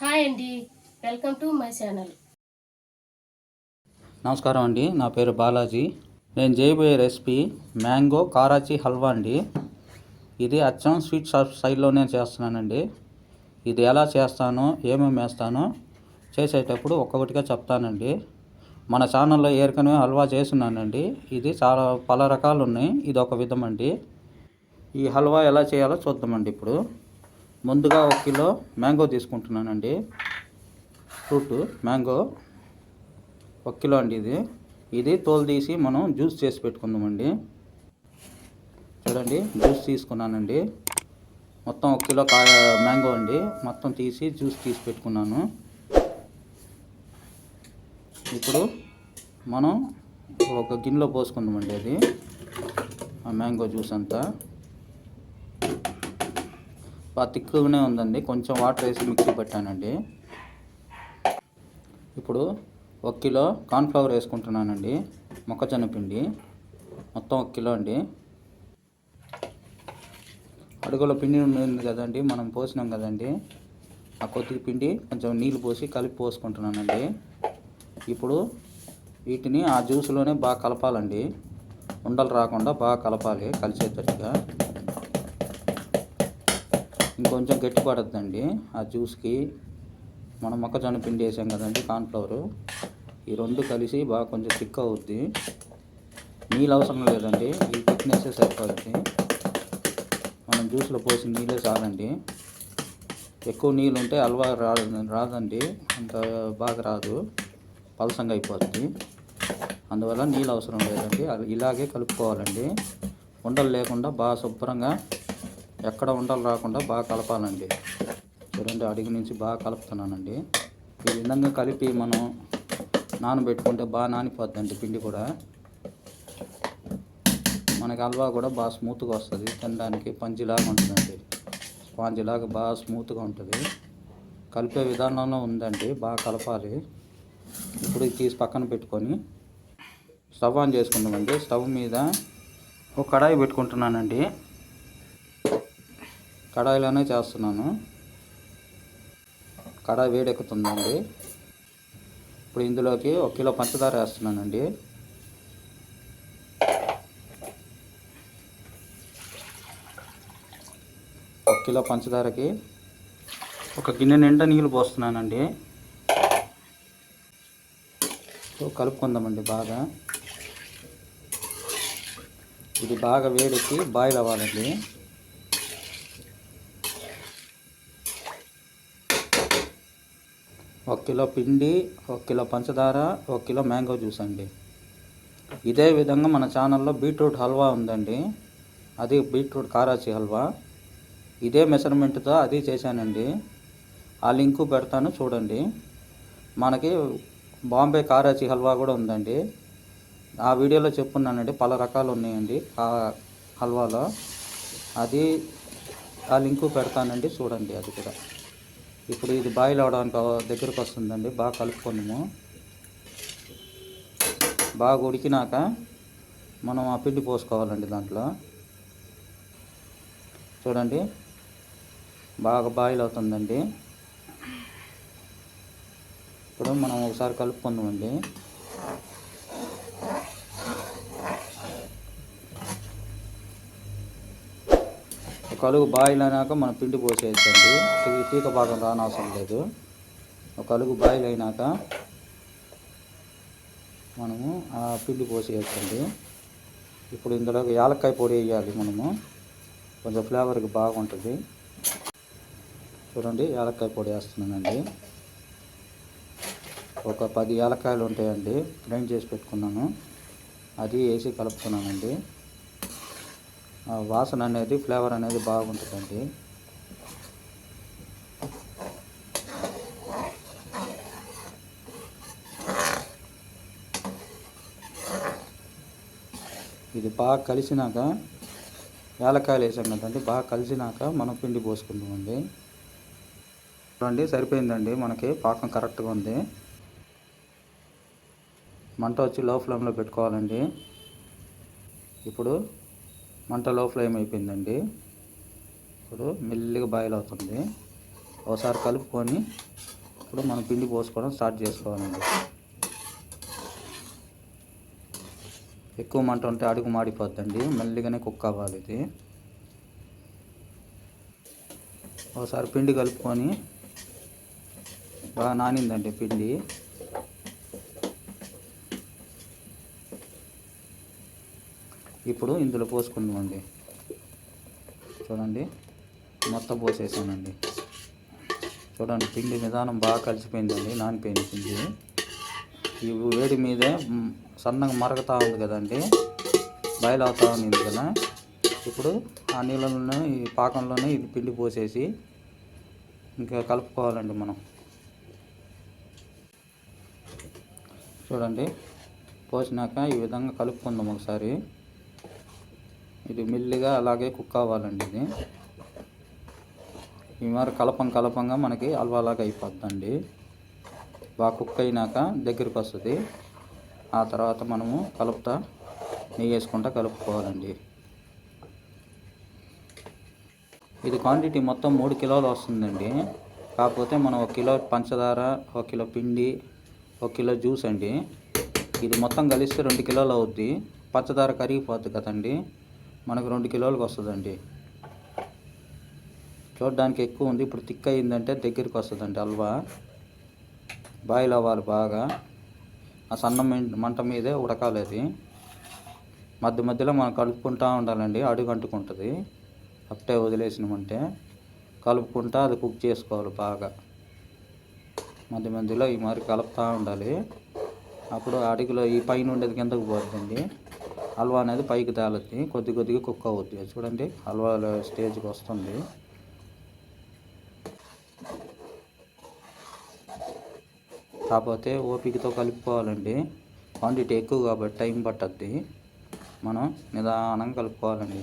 Hi అండి. Welcome to my channel. నమస్కారం అండి. నా పేరు బాలాజీ. నేను చేయబోయే రెసిపీ మ్యాంగో కారాచి హల్వా అండి. ఇది అచ్చం స్వీట్ షాప్ స్టైల్లోనే చేస్తున్నానండి. ఇది ఎలా చేస్తానో ఏమేమి వేస్తానో చేసేటప్పుడు ఒక్కొక్కటిగా చెప్తానండి. మన ఛానల్లో ఏరికనే హల్వా చేస్తున్నానండి. ఇది చాలా పలు రకాలు ఉన్నాయి. ఇది ఒక విధం అండి. ఈ హల్వా ఎలా చేయాలో చూద్దామండి ఇప్పుడు. ముందుగా ఒక కిలో మ్యాంగో తీసుకుంటున్నానండి. ఫ్రూట్ మ్యాంగో ఒక కిలో అండి ఇది. ఇది తోలు తీసి మనం జ్యూస్ చేసి పెట్టుకుందామండి. చూడండి జ్యూస్ తీసుకున్నానండి. మొత్తం ఒక కిలో కా మ్యాంగో అండి. మొత్తం తీసి జ్యూస్ తీసి పెట్టుకున్నాను. ఇప్పుడు మనం ఒక గిన్నెలో పోసుకుందామండి అది. ఆ మ్యాంగో జ్యూస్ అంతా. బాగా తిక్కుగానే ఉందండి. కొంచెం వాటర్ వేసి మిక్సీ పెట్టానండి. ఇప్పుడు ఒక కిలో కార్న్ఫ్లవర్ వేసుకుంటున్నానండి. మొక్కజొన్న పిండి. మొత్తం ఒక కిలో అండి. అడుగులో పిండి ఉంది కదండి మనం పోసినాం కదండి. ఆ కొద్ది పిండి కొంచెం నీళ్ళు పోసి కలిపి పోసుకుంటున్నానండి. ఇప్పుడు వీటిని ఆ జ్యూస్లోనే బాగా కలపాలండి. ఉండలు రాకుండా బాగా కలపాలి కలిసేటట్టుగా. ఇంకొంచెం గట్టి పడద్దండి. ఆ జ్యూస్కి మనం మొక్కజొన్న పిండి వేసాం కదండి కార్న్ఫ్లవర్. ఈ రెండు కలిసి బాగా కొంచెం థిక్ అవుద్ది. నీళ్ళు అవసరం లేదండి ఈ థిక్నెస్సే సరిపోద్ది. మనం జ్యూస్లో పోసి నీళ్ళే చాలండి. ఎక్కువ నీళ్ళు ఉంటే అల్వా రా రాదండి అంత బాగా రాదు పలసంగా అయిపోద్ది. అందువల్ల నీళ్ళు అవసరం లేదండి ఇలాగే కలుపుకోవాలండి. ఉండలు లేకుండా బాగా శుభ్రంగా ఎక్కడ ఉండలు రాకుండా బాగా కలపాలండి. చూడండి అడిగి నుంచి బాగా కలుపుతున్నానండి. ఈ విధంగా కలిపి మనం నానబెట్టుకుంటే బాగా నానిపోద్దండి పిండి కూడా. మనకి హల్వా కూడా బాగా స్మూత్గా వస్తుంది తినడానికి పంచిలాగా ఉంటుందండి. స్పాంజిలాగా బాగా స్మూత్గా ఉంటుంది. కలిపే విధానంలో ఉందండి బాగా కలపాలి. ఇప్పుడు తీసి పక్కన పెట్టుకొని స్టవ్ ఆన్ చేసుకుందామండి. స్టవ్ మీద ఒక కడాయి పెట్టుకుంటున్నానండి. కడాయిలోనే చేస్తున్నాను. కడాయి వేడెక్కుతుందండి. ఇప్పుడు ఇందులోకి ఒక కిలో పంచదార వేస్తున్నానండి. ఒక కిలో పంచదారకి ఒక గిన్నె నిండా నీళ్ళు పోస్తున్నానండి. సో కలుపుకుందామండి బాగా. ఇది బాగా వేడెక్కి బాయిల్ అవ్వాలండి ఒక కిలో పిండి ఒక కిలో పంచదార ఒక కిలో మ్యాంగో జ్యూస్ అండి. ఇదే విధంగా మన ఛానల్లో బీట్రూట్ హల్వా ఉందండి. అది బీట్రూట్ కారాచి హల్వా. ఇదే మెజర్మెంట్తో అది చేశానండి. ఆ లింకు పెడతాను చూడండి. మనకి బాంబే కారాచి హల్వా కూడా ఉందండి. ఆ వీడియోలో చెప్పున్నానండి పలు రకాలు ఉన్నాయండి ఆ హల్వాలో. అది ఆ లింకు పెడతానండి చూడండి అది కూడా. ఇప్పుడు ఇది బాయిల్ అవడానికి దగ్గరకు వస్తుందండి. బాగా కలుపుకున్నాము. బాగా ఉడికినాక మనం ఆ పిండి పోసుకోవాలండి దాంట్లో. చూడండి. బాగా బాయిల్ అవుతుందండి. ఇప్పుడు మనం ఒకసారి కలుపుకుందామండి. కలుగు బాయిల్ అయినాక మనం పిండి పోసేయచ్చండి ఇది పీక భాగం రానవసరం లేదు. ఒక కలుగు బాయిల్ అయినాక మనము ఆ పిండి పోసేయచ్చండి ఇప్పుడు ఇందులో యాలక్కాయ పొడి వేయాలి మనము. కొంచెం ఫ్లేవర్కి బాగుంటుంది. చూడండి యాలక్కాయ పొడి వేస్తున్నానండి. ఒక పది యాలక్కాయలు ఉంటాయండి. గ్రైండ్ చేసి పెట్టుకున్నాను. అది వేసి కలుపుతున్నానండి. వాసన అనేది ఫ్లేవర్ అనేది బాగుంటుందండి. ఇది బాగా కలిసినాక యాలక్కాయలు వేసాం కదండి బాగా కలిసినాక మనం పిండి పోసుకుందామండి. చూడండి సరిపోయిందండి మనకి పాకం కరెక్ట్గా ఉంది. మంట వచ్చి లో ఫ్లేమ్లో పెట్టుకోవాలండి. ఇప్పుడు మంట లో ఫ్లేమ్ అయిపోయిందండి ఇప్పుడు మెల్లిగా బాయిల్ అవుతుంది. ఒకసారి కలుపుకొని ఇప్పుడు మనం పిండి పోసుకోవడం స్టార్ట్ చేసుకోవాలండి. ఎక్కువ మంట ఉంటే అడుగు మాడిపోద్దండి. మెల్లిగానే కుక్ అవ్వాలి ఇది. ఒకసారి పిండి కలుపుకొని బాగా నానిందండి పిండి. ఇప్పుడు ఇందులో పోసుకుందామండి. చూడండి మొత్తం పోసేసానండి. చూడండి పిండి నిదానం బాగా కలిసిపోయిందండి నానిపోయింది పిండి. ఈ వేడి మీదే సన్నగా మరగతా ఉంది కదండి బాయిల్ అవుతూ ఉంది కదా. ఇప్పుడు ఆ నీళ్ళలోనే ఈ పాకంలోనే ఇది పిండి పోసేసి ఇంకా కలుపుకోవాలండి మనం. చూడండి పోసినాక ఈ విధంగా కలుపుకుందాం ఒకసారి. ఇది మెల్లిగా అలాగే కుక్ అవ్వాలండి ఇది. ఈ మరి కలపం కలపంగా మనకి అల్వాలాగా అయిపోద్దండి. బాగా కుక్ అయినాక దగ్గరికి వస్తుంది ఆ తర్వాత మనము కలుపుతా నెయ్యి వేసుకుంటా కలుపుకోవాలండి. ఇది క్వాంటిటీ మొత్తం మూడు కిలోలు వస్తుందండి. కాకపోతే మనం ఒక కిలో పంచదార ఒక కిలో పిండి ఒక కిలో జ్యూస్ అండి. ఇది మొత్తం కలిస్తే రెండు కిలోలు అవుద్ది. పంచదార కరిగిపోద్ది కదండి. మనకు రెండు కిలోలకు వస్తుందండి. చూడడానికి ఎక్కువ ఉంది. ఇప్పుడు థిక్ అయిందంటే దగ్గరికి వస్తుందండి హల్వా. బాయిల్ అవ్వాలి బాగా. ఆ సన్న మంట మీదే ఉడకాలి అది. మధ్య మధ్యలో మనం కలుపుకుంటూ ఉండాలండి. అడుగు అంటుకుంటుంది అప్పుడే వదిలేసినామంటే కలుపుకుంటా అది కుక్ చేసుకోవాలి బాగా. మధ్య మధ్యలో ఈ మరి కలుపుతూ ఉండాలి. అప్పుడు అడుగులో ఈ పైన ఉండేది కిందకు పోతుందండి హల్వా అనేది పైకి తేలుద్ది కొద్ది కొద్దిగా కుక్ అవుద్ది. అది చూడండి హల్వా స్టేజ్కి వస్తుంది. కాకపోతే ఓపికతో కలుపుకోవాలండి. క్వాంటిటీ ఎక్కువ కాబట్టి టైం పట్టద్ది. మనం నిదానంగా కలుపుకోవాలండి.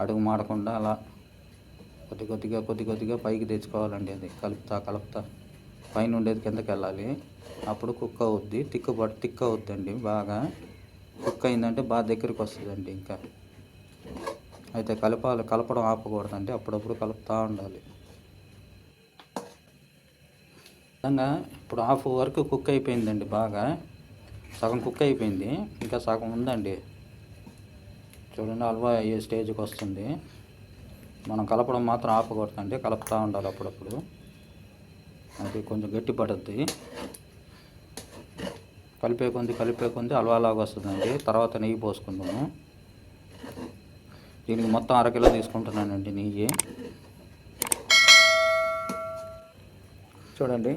అడుగు మాడకుండా అలా కొద్ది కొద్దిగా కొద్ది కొద్దిగా పైకి తెచ్చుకోవాలండి అది. కలుపుతా కలుపుతా. పైన ఉండేది కిందకి వెళ్ళాలి. అప్పుడు కుక్ అవుద్ది. తిక్కు పట్టు తిక్కు అవుద్దండి బాగా. కుక్ అయిందంటే బాగా దగ్గరికి వస్తుందండి ఇంకా. అయితే కలపాలి కలపడం ఆపకూడదండి. అప్పుడప్పుడు కలుపుతూ ఉండాలి. విధంగా ఇప్పుడు హాఫ్ వరకు కుక్ అయిపోయిందండి బాగా. సగం కుక్ అయిపోయింది. ఇంకా సగం ఉందండి. చూడండి హల్వా అయ్యే స్టేజ్కి వస్తుంది. మనం కలపడం మాత్రం ఆపకూడదండి. కలుపుతూ ఉండాలి అప్పుడప్పుడు. అది కొంచెం గట్టి పడుద్ది కలిపే కొంది కలిపే కొంది హల్వాలాగా వస్తుందండి. తర్వాత నెయ్యి పోసుకుందాము. దీనికి మొత్తం అరకిలో తీసుకుంటున్నానండి నెయ్యి. చూడండి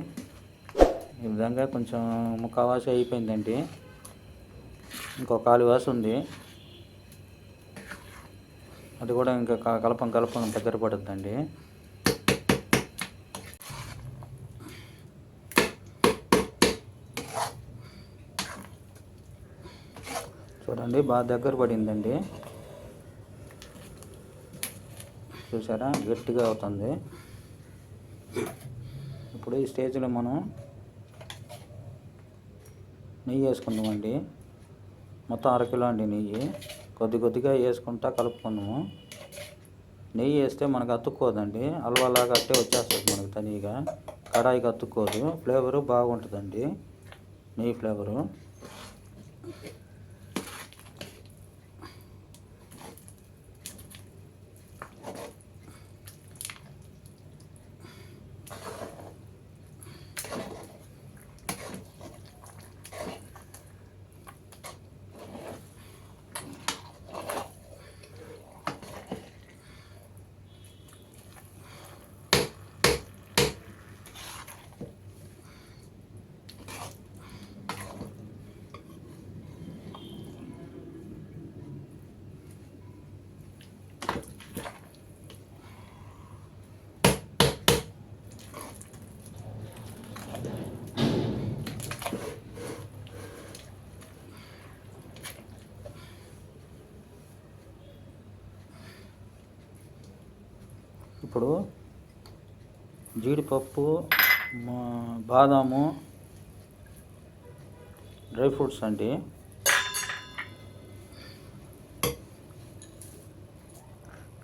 ఈ విధంగా కొంచెం ముక్కవాసి అయిపోయిందండి. ఇంకో కాలు వాసి ఉంది. అది కూడా ఇంకా క- కలపం కలపం దగ్గర పడుతుందండి. చూడండి బాగా దగ్గర పడిందండి. చూసారా? గట్టిగా అవుతుంది. ఇప్పుడు ఈ స్టేజ్లో మనం నెయ్యి వేసుకుందామండి. మొత్తం అరకిలో అండి నెయ్యి. కొద్ది కొద్దిగా వేసుకుంటా కలుపుకుందాము. నెయ్యి వేస్తే మనకు అతుక్కోదండి. హల్వాలాగా అట్టే వచ్చేస్తుంది మనకు తనీగా. కడాయికి అతుక్కోదు. ఫ్లేవరు బాగుంటుందండి. నెయ్యి ఫ్లేవరు. ఇప్పుడు జీడిపప్పు మా- బాదాము డ్రై ఫ్రూట్స్ అండి.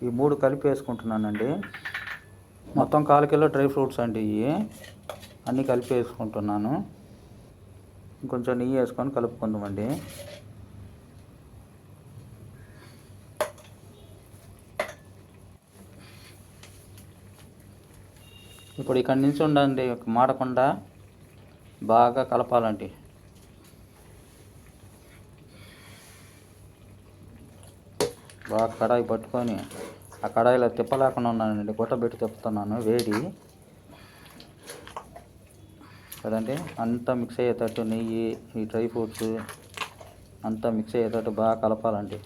ఈ మూడు కలిపి వేసుకుంటున్నానండి. మొత్తం కాలు కిలో డ్రై ఫ్రూట్స్ అండి ఇవి. అన్నీ కలిపి వేసుకుంటున్నాను. కొంచెం నెయ్యి వేసుకొని కలుపుకుందామండి. ఇప్పుడు ఇక్కడ నుంచి ఉండండి మాడకుండా బాగా కలపాలండి. బాగా కడాయి పట్టుకొని ఆ కడాయిలో తిప్పలేకుండా ఉన్నానండి గుట్ట పెట్టి తిప్పుతున్నాను వేడి. కదండి? అంతా మిక్స్ అయ్యేటట్టు నెయ్యి ఈ డ్రై ఫ్రూట్స్ అంతా మిక్స్ అయ్యేటట్టు బాగా కలపాలండి.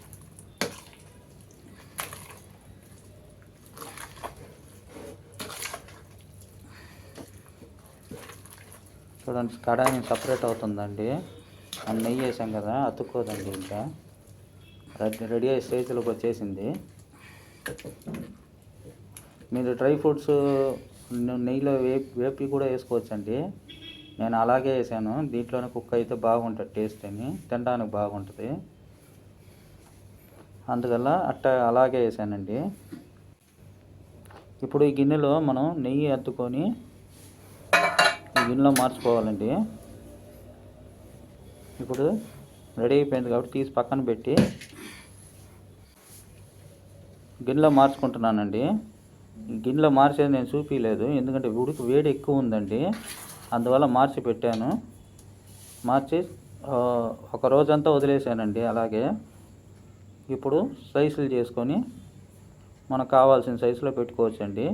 చూడండి కడాయి సపరేట్ అవుతుందండి. ఆ నెయ్యి వేసాం కదా అతుక్కోదండి ఇంకా. రెడీ రెడీ అయ్యే స్టేజ్లోకి వచ్చేసింది. మీరు డ్రై ఫ్రూట్స్ నెయ్యిలో వేపి వేపి కూడా వేసుకోవచ్చండి. నేను అలాగే వేసాను. దీంట్లోనే కుక్ అయితే బాగుంటుంది టేస్ట్ అని. తినడానికి బాగుంటుంది. అందువల్ల అట్ట అలాగే వేసానండి. ఇప్పుడు ఈ గిన్నెలో మనం నెయ్యి అద్దుకొని గిన్నెలో మార్చుకోవాలండి. ఇప్పుడు రెడీ అయిపోయింది కాబట్టి తీసి పక్కన పెట్టి గిన్నెలో మార్చుకుంటున్నానండి. గిన్నెలో మార్చేది నేను చూపించలేదు ఎందుకంటే ఉడికి వేడి ఎక్కువ ఉందండి. అందువల్ల మార్చి పెట్టాను. మార్చి ఒక రోజంతా వదిలేసానండి అలాగే. ఇప్పుడు స్లైసులు చేసుకొని మనకు కావాల్సిన సైజులో పెట్టుకోవచ్చండి.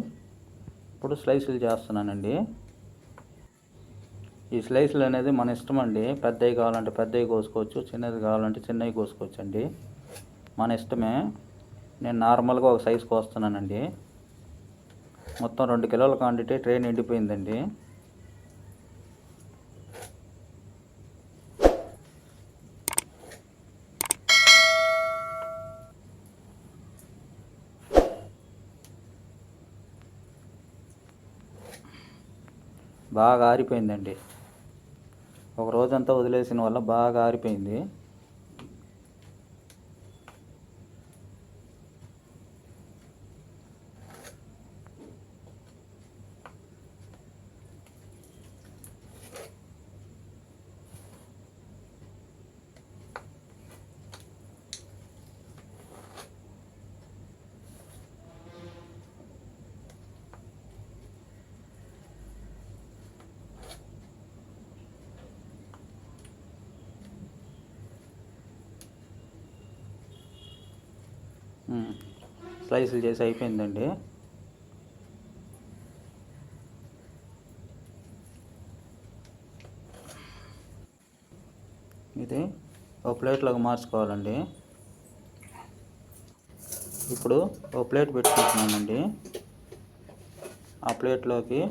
ఇప్పుడు స్లైసులు చేస్తున్నానండి. ఈ స్లైస్లు అనేది మన ఇష్టం అండి. పెద్దవి కావాలంటే పెద్దవి కోసుకోవచ్చు చిన్నది కావాలంటే చిన్నవి కోసుకోవచ్చు అండి మన ఇష్టమే. నేను నార్మల్గా ఒక సైజు కోస్తున్నానండి. మొత్తం రెండు కిలోల క్వాంటిటీ ట్రైన్ ఎండిపోయిందండి బాగా ఆరిపోయిందండి. ఒక రోజంతా వదిలేసిన వల్ల బాగా ఆరిపోయింది. స్లైసులు చేసి అయిపోయిందండి. ఇది ఒక ప్లేట్లోకి మార్చుకోవాలండి. ఇప్పుడు ఒక ప్లేట్ పెట్టుకుంటున్నానండి. ఆ ప్లేట్లోకి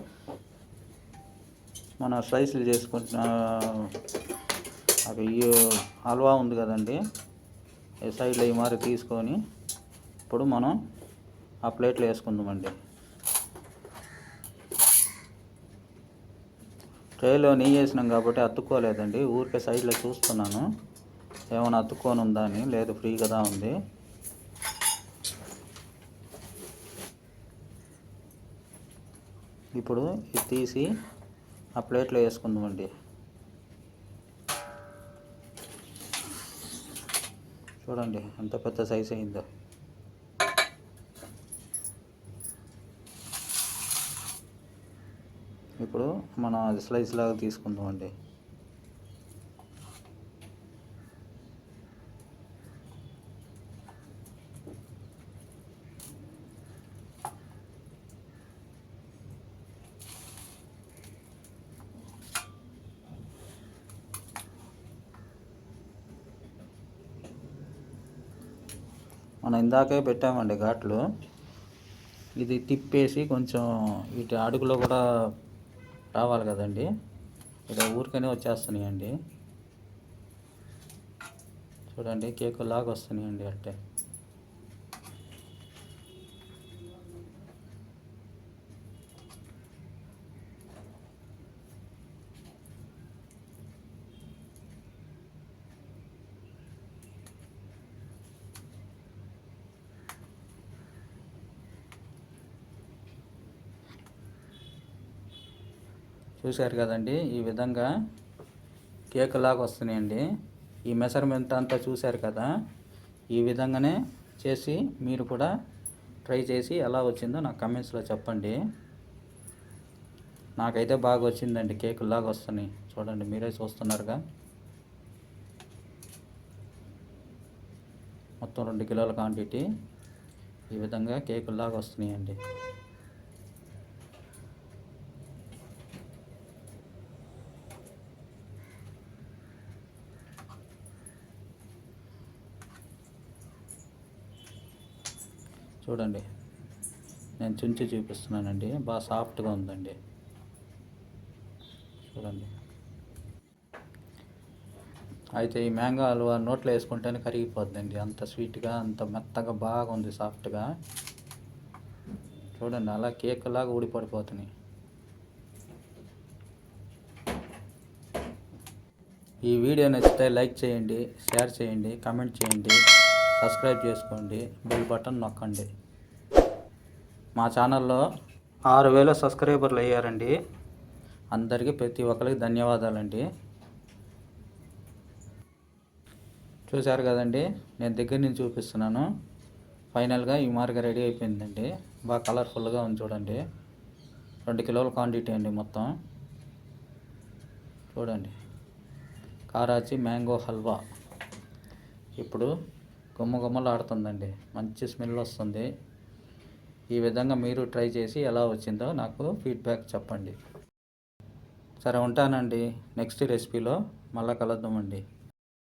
మన స్లైసులు చేసుకుంటున్న అవి హల్వా ఉంది కదండి. ఈ సైడ్లో ఈ మారి తీసుకొని ఇప్పుడు మనం ఆ ప్లేట్లో వేసుకుందామండి. ట్రేలో నెయ్యి వేసినాం కాబట్టి అతుక్కోలేదండి. ఊరికే సైడ్లో చూస్తున్నాను. ఏమైనా అతుక్కొని ఉందా అని? లేదు ఫ్రీ కదా ఉంది. ఇప్పుడు ఇది తీసి ఆ ప్లేట్లో వేసుకుందామండి. చూడండి ఎంత పెద్ద సైజ్ అయిందో. ఇప్పుడు మనం అది స్లైస్ లాగా తీసుకుందామండి. మనం ఇందాకే పెట్టామండి ఘాట్లు. ఇది తిప్పేసి కొంచెం ఇటు అడుగులో కూడా రావాలి కదండి. ఇలా ఊరికనే వచ్చేస్తున్నాయండి. చూడండి కేకు లాగా వస్తున్నాయండి అట్టే. చూశారు కదండి ఈ విధంగా కేక్ లాగా వస్తున్నాయండి. ఈ మెజర్మెంట్ అంతా చూశారు కదా ఈ విధంగానే చేసి మీరు కూడా ట్రై చేసి ఎలా వచ్చిందో నాకు కమెంట్స్లో చెప్పండి. నాకైతే బాగా వచ్చిందండి కేక్ లాగా వస్తున్నాయి. చూడండి మీరే చూస్తున్నారుగా. మొత్తం రెండు కిలోల క్వాంటిటీ ఈ విధంగా కేకుల్లాగా వస్తున్నాయండి. చూడండి. నేను చుంచి చూపిస్తున్నానండి. బాగా సాఫ్ట్గా ఉందండి. చూడండి. అయితే ఈ మ్యాంగో హల్వా నోట్లో వేసుకుంటేనే కరిగిపోద్దండి. అంత స్వీట్గా అంత మెత్తగా బాగుంది సాఫ్ట్గా. చూడండి అలా కేక్ లాగా ఊడిపడిపోతున్నాయి. ఈ వీడియో నచ్చితే లైక్ చేయండి షేర్ చేయండి కమెంట్ చేయండి సబ్స్క్రైబ్ చేసుకోండి బెల్ బటన్ నొక్కండి. మా ఛానల్లో ఆరు వేల సబ్స్క్రైబర్లు అయ్యారండి. అందరికీ ప్రతి ఒక్కరికి ధన్యవాదాలండి. చూశారు కదండి నేను దగ్గర నుంచి చూపిస్తున్నాను. ఫైనల్గా ఈ మార్గ రెడీ అయిపోయిందండి. బాగా కలర్ఫుల్గా ఉంది చూడండి. రెండు కిలోల క్వాంటిటీ అండి మొత్తం. చూడండి. కారాచి మ్యాంగో హల్వా. ఇప్పుడు గుమ్మ గుమ్మలు ఆడుతుందండి. మంచి స్మెల్ వస్తుంది. ఈ విధంగా మీరు ట్రై చేసి ఎలా వచ్చిందో నాకు ఫీడ్బ్యాక్ చెప్పండి. సరే ఉంటానండి. నెక్స్ట్ రెసిపీలో మళ్ళీ కలుద్దామండి.